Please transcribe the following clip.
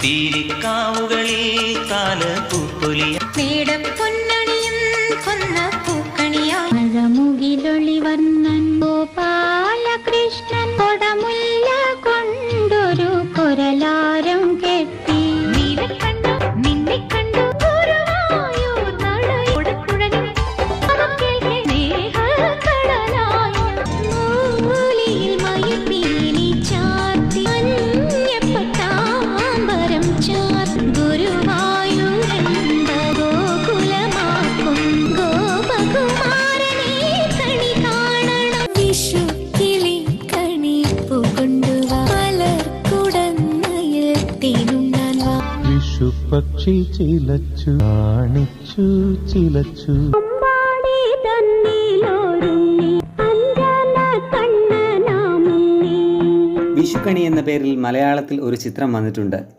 തീരിക്കാവുകളിൽ കാലപ്പൂപ്പൊലിയ മേടം പൊന്നണിയും കൊന്ന പൂക്കണിയാ മഴമുകിലൊളി വർണൻ ഗോപാലകൃഷ്ണൻ കൊടമുല്ല വിഷുപക്ഷി ചിലച്ചു കാണിച്ചു ചിലച്ചു. വിഷുക്കണി എന്ന പേരിൽ മലയാളത്തിൽ ഒരു ചിത്രം വന്നിട്ടുണ്ട്.